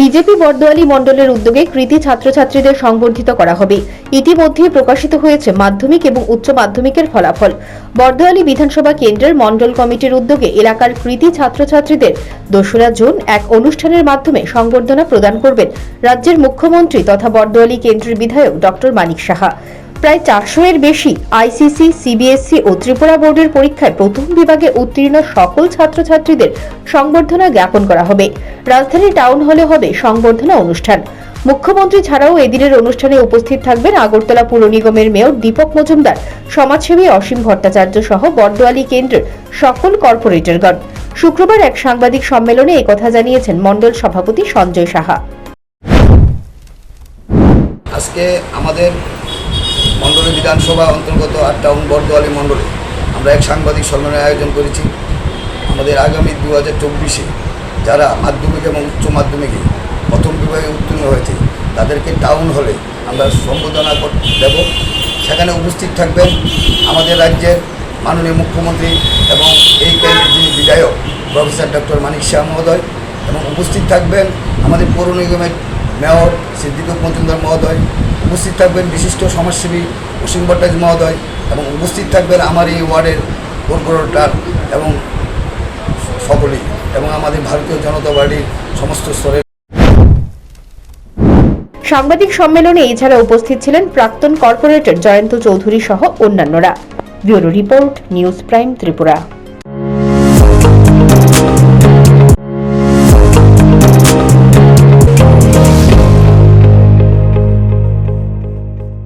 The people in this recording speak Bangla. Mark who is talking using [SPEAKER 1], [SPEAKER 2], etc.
[SPEAKER 1] বিজেপি বর্দোয়ালি মণ্ডলের উদ্যোগে কৃতি ছাত্রছাত্রীদের সংবর্ধিত করা হবে। ইতিমধ্যে প্রকাশিত হয়েছে মাধ্যমিক এবং উচ্চ মাধ্যমিকের ফলাফল। বর্দোয়ালি বিধানসভা কেন্দ্রের মণ্ডল কমিটির উদ্যোগে এলাকার কৃতি ছাত্রছাত্রীদের দোসরা জুন এক অনুষ্ঠানের মাধ্যমে সংবর্ধনা প্রদান করবেন রাজ্যের মুখ্যমন্ত্রী তথা বর্দোয়ালি কেন্দ্রের বিধায়ক ডক্টর মানিক সাহা। প্রায় চারশো এর বেশি আইসিসি সিবিএসসি ও ত্রিপুরা বোর্ডের পরীক্ষায় প্রথম বিভাগে উত্তীর্ণ সকল ছাত্রছাত্রীদের সংবর্ধনা জ্ঞাপন করা হবে। রাজধানী টাউন হলে হবে সংবর্ধনা অনুষ্ঠান। মুখ্যমন্ত্রী ছাড়াও এদিনের অনুষ্ঠানে উপস্থিত থাকবেন আগরতলা পুর নিগমের মেয়র দীপক মজুমদার, সমাজসেবী অসীম ভট্টাচার্য সহ বর্দোয়ালি কেন্দ্রের সকল কর্পোরেটরগণ। শুক্রবার এক সাংবাদিক সম্মেলনে একথা জানিয়েছেন মণ্ডল সভাপতি সঞ্জয় সাহা।
[SPEAKER 2] আজকে আমাদের মণ্ডলী বিধানসভা অন্তর্গত আট টাউন বরদোয়ালি মণ্ডলে। আমরা এক সাংবাদিক সম্মেলনের আয়োজন করেছি। আমাদের আগামী দু হাজার চব্বিশে যারা মাধ্যমিক এবং উচ্চ মাধ্যমিকে প্রথম বিভাগে উত্তীর্ণ হয়েছে, তাদেরকে টাউন হলে আমরা সম্বোধনা দেব। সেখানে উপস্থিত থাকবেন আমাদের রাজ্যের মাননীয় মুখ্যমন্ত্রী এবং এই কেন্দ্রের যিনি বিধায়ক, প্রফেসর ডক্টর মানিক শাহ মহোদয় এবং উপস্থিত থাকবেন আমাদের পৌর নিগমের মেয়র সিদ্দিকুর মজুমদার মহোদয়, উপস্থিত থাকবেন বিশিষ্ট সমাজসেবী অসীম ভট্টাচার্য মহোদয় এবং উপস্থিত থাকবেন আমার এই ওয়ার্ডের কর্পোরেটর এবং সকলেই এবং আমাদের ভারতীয় জনতা পার্টির সমস্ত স্তরের
[SPEAKER 1] সাংবাদিক সম্মেলনে এছাড়া উপস্থিত ছিলেন প্রাক্তন কর্পোরেটর জয়ন্ত চৌধুরী সহ অন্যান্যরা। Bureau report, news prime Tripura.